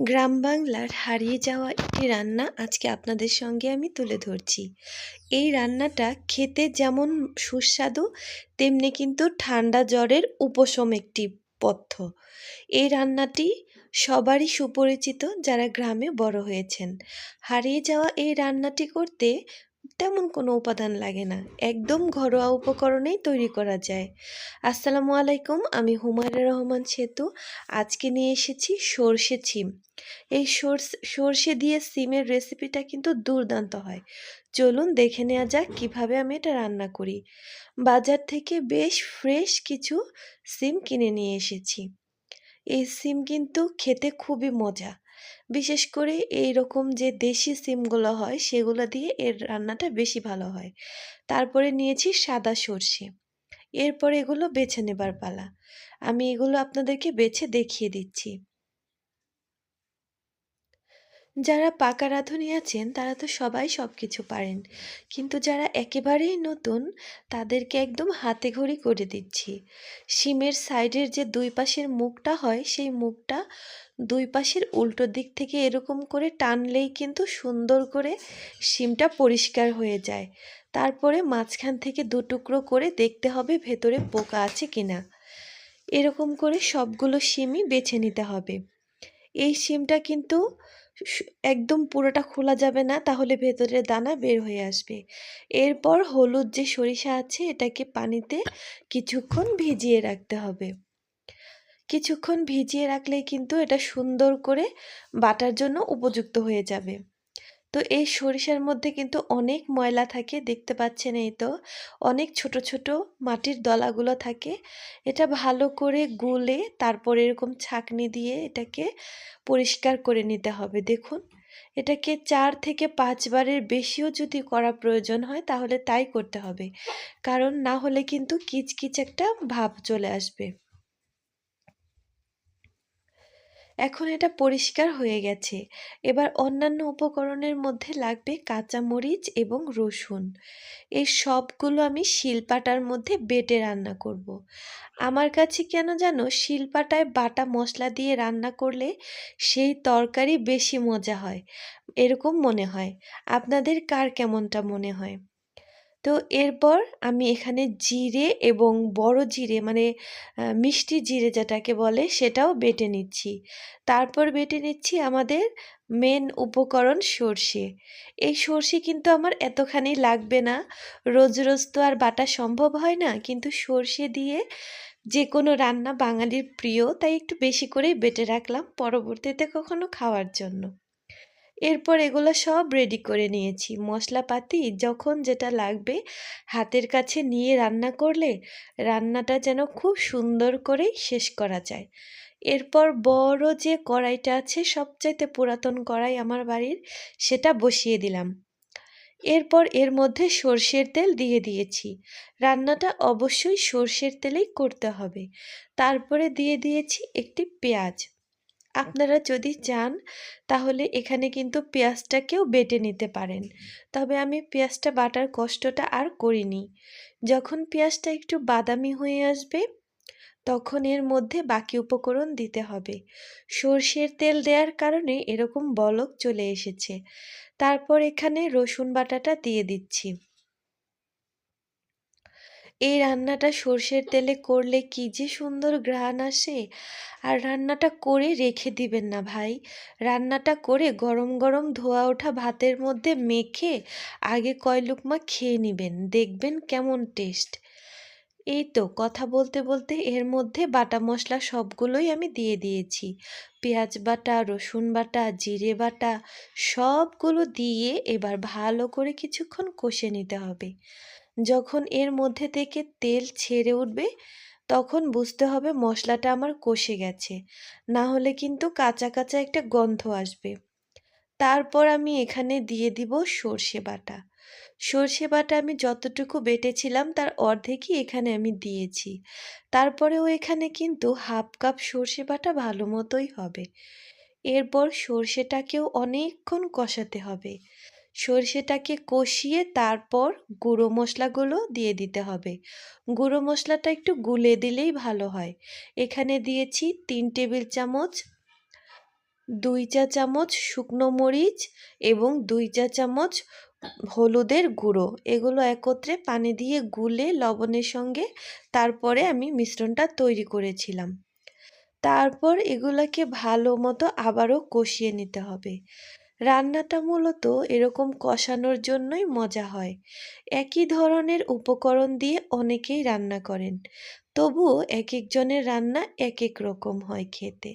গ্রাম বাংলার হারিয়ে যাওয়া একটি রান্না আজকে আপনাদের সঙ্গে আমি তুলে ধরছি। এই রান্নাটা খেতে যেমন সুস্বাদু, তেমনি কিন্তু ঠান্ডা জ্বরের উপশম একটি পথ্য। এই রান্নাটি সবারই সুপরিচিত যারা গ্রামে বড় হয়েছেন। হারিয়ে যাওয়া এই রান্নাটি করতে তেমন কোনো উপাদান লাগে না। একদম ঘরোয়া উপকরণেই তৈরি করা যায়। আসসালামু আলাইকুম, আমি হুমায়রা রহমান সেতু। আজকে নিয়ে এসেছি সর্ষে ছিম। এই সর্ষে সর্ষে দিয়ে সিমের রেসিপিটা কিন্তু দুর্দান্ত হয়। চলুন দেখে নেওয়া যাক কীভাবে আমি এটা রান্না করি। বাজার থেকে বেশ ফ্রেশ কিছু সিম কিনে নিয়ে এসেছি। এই সিম কিন্তু খেতে খুবই মজা। বিশেষ করে এই রকম যে দেশি সিমগুলো হয়, সেগুলো দিয়ে এর রান্নাটা বেশি ভালো হয়। তারপরে নিয়েছি সাদা সর্ষে। এরপর এগুলো বেছে নেবার পালা। আমি এগুলো আপনাদেরকে বেছে দেখিয়ে দিচ্ছি। যারা পাকা রাঁধুনি আছেন, তারা তো সবাই সব কিছু পারেন। কিন্তু যারা একেবারেই নতুন, তাদেরকে একদম হাতে ঘড়ি করে দিচ্ছি। শিমের সাইডের যে দুই পাশের মুখটা হয়, সেই মুখটা দুই পাশের উল্টো দিক থেকে এরকম করে টানলেই কিন্তু সুন্দর করে শিমটা পরিষ্কার হয়ে যায়। তারপরে মাঝখান থেকে দু টুকরো করে দেখতে হবে ভেতরে পোকা আছে কিনা। এরকম করে সবগুলো শিমই বেছে নিতে হবে। এই শিমটা কিন্তু একদম পুরোটা খোলা যাবে না, তাহলে ভেতরের দানা বের হয়ে আসবে। এরপর হলুদ যে সরিষা আছে, এটাকে পানিতে কিছুক্ষণ ভিজিয়ে রাখতে হবে। কিছুক্ষণ ভিজিয়ে রাখলেই কিন্তু এটা সুন্দর করে বাটার জন্য উপযুক্ত হয়ে যাবে। তো এই সরিষার মধ্যে কিন্তু অনেক ময়লা থাকে, দেখতে পাচ্ছেন এই তো। অনেক ছোট ছোট মাটির দলাগুলো থাকে। এটা ভালো করে গুলে তারপর এরকম ছাকনি দিয়ে এটাকে পরিষ্কার করে নিতে হবে। দেখুন, এটাকে চার থেকে পাঁচবারের বেশিও যদি করা প্রয়োজন হয় তাহলে তাই করতে হবে। কারণ না হলে কিন্তু কিচকিচ একটা ভাব চলে আসবে। এখন এটা পরিষ্কার হয়ে গেছে। এবার অন্যান্য উপকরণের মধ্যে লাগবে কাঁচামরিচ এবং রসুন। এই সবগুলো আমি শিলপাটার মধ্যে বেটে রান্না করব। আমার কাছে কেন জানো শিলপাটায় বাটা মশলা দিয়ে রান্না করলে সেই তরকারি বেশি মজা হয়, এরকম মনে হয়। আপনাদের কার কেমনটা মনে হয়? তো এরপর আমি এখানে জিরে এবং বড় জিরে মানে মিষ্টি জিরে যেটাকে বলে সেটাও বেটে নিচ্ছি। তারপর বেটে নিচ্ছি আমাদের মেন উপকরণ সর্ষে। এই সর্ষে কিন্তু আমার এতখানি লাগবে না। রোজ রোজ তো আর বাটা সম্ভব হয় না, কিন্তু সর্ষে দিয়ে যে কোনো রান্না বাঙালির প্রিয়, তাই একটু বেশি করেই বেটে রাখলাম পরবর্তীতে কখনো খাওয়ার জন্য। এরপর এগুলো সব রেডি করে নিয়েছি। মশলাপাতি যখন যেটা লাগবে হাতের কাছে নিয়ে রান্না করলে রান্নাটা যেন খুব সুন্দর করেই শেষ করা যায়। এরপর বড় যে কড়াইটা আছে, সবচাইতে পুরাতন কড়াই আমার বাড়ির, সেটা বসিয়ে দিলাম। এরপর এর মধ্যে সর্ষের তেল দিয়ে দিয়েছি। রান্নাটা অবশ্যই সর্ষের তেলেই করতে হবে। তারপরে দিয়ে দিয়েছি একটি পেঁয়াজ। আপনারা যদি চান, তাহলে এখানে কিন্তু পেঁয়াজটাকেও বেটে নিতে পারেন। তবে আমি পেঁয়াজটা বাটার কষ্টটা আর করিনি। যখন পেঁয়াজটা একটু বাদামি হয়ে আসবে, তখন এর মধ্যে বাকি উপকরণ দিতে হবে। সর্ষের তেল দেওয়ার কারণে এরকম বলক চলে এসেছে। তারপর এখানে রসুন বাটাটা দিয়ে দিচ্ছি। এই রান্নাটা সর্ষের তেলে করলে কি যে সুন্দর ঘ্রাণ আসে? আর রান্নাটা করে রেখে দিবেন না ভাই। রান্নাটা করে গরম গরম ধোয়া ওঠা ভাতের মধ্যে মেখে আগে কয় লুকমা খেয়ে নেবেন। দেখবেন কেমন টেস্ট। এই তো কথা বলতে বলতে এর মধ্যে বাটা মশলা সবগুলোই আমি দিয়ে দিয়েছি। পেঁয়াজ বাটা, রসুন বাটা, জিরে বাটা সবগুলো দিয়ে এবার ভালো করে কিছুক্ষণ কষে নিতে হবে। যখন এর মধ্যে থেকে তেল ছেড়ে উঠবে, তখন বুঝতে হবে মশলাটা আমার কষে গেছে। না হলে কিন্তু কাঁচা কাঁচা একটা গন্ধ আসবে। তারপর আমি এখানে দিয়ে দিব সর্ষে বাটা। সর্ষে বাটা আমি যতটুকু বেটেছিলাম, তার অর্ধেকই এখানে আমি দিয়েছি। তারপরেও এখানে কিন্তু হাফ কাপ সর্ষে বাটা ভালো মতোই হবে। এরপর সর্ষেটাকেও অনেকক্ষণ কষাতে হবে। সর্ষেটাকে কষিয়ে তারপর গুঁড়ো মশলাগুলো দিয়ে দিতে হবে। গুঁড়ো মশলাটা একটু গুলে দিলেই ভালো হয়। এখানে দিয়েছি তিন টেবিল চামচ, দুই চা চামচ শুকনো মরিচ এবং দুই চা চামচ হলুদের গুঁড়ো। এগুলো একত্রে পানি দিয়ে গুলে লবণের সঙ্গে তারপরে আমি মিশ্রণটা তৈরি করেছিলাম। তারপর এগুলাকে ভালো মতো আবারও কষিয়ে নিতে হবে। রান্নাটা মূলত এরকম কষানোর জন্যই মজা হয়। একই ধরনের উপকরণ দিয়ে অনেকেই রান্না করেন। তবুও এক একজনের রান্না এক এক রকম হয় খেতে।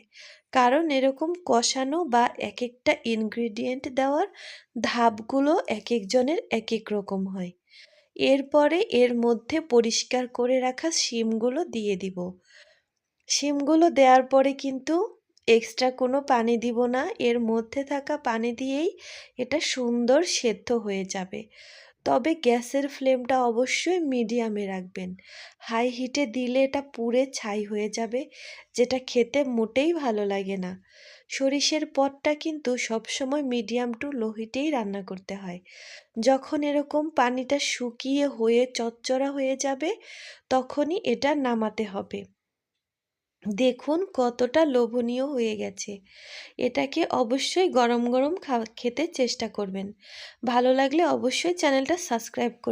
কারণ এরকম কষানো বা এক একটা ইনগ্রিডিয়েন্ট দেওয়ার ধাপগুলো এক একজনের এক এক রকম হয়। এরপরে এর মধ্যে পরিষ্কার করে রাখা শিমগুলো দিয়ে দিব। শিমগুলো দেওয়ার পরে কিন্তু এক্সট্রা কোনো পানি দিব না। এর মধ্যে থাকা পানি দিয়েই এটা সুন্দর সেদ্ধ হয়ে যাবে। তবে গ্যাসের ফ্লেমটা অবশ্যই মিডিয়ামে রাখবেন। হাই হিটে দিলে এটা পুড়ে ছাই হয়ে যাবে, যেটা খেতে মোটেই ভালো লাগে না। সরিষের পটটা কিন্তু সবসময় মিডিয়াম টু লো হিটেই রান্না করতে হয়। যখন এরকম পানিটা শুকিয়ে হয়ে চচ্চড়া হয়ে যাবে, তখনই এটা নামাতে হবে। দেখুন কতটা লোভনীয় হয়ে গেছে। এটাকে অবশ্যই গরম গরম খেতে চেষ্টা করবেন। ভালো লাগলে অবশ্যই চ্যানেলটা সাবস্ক্রাইব করে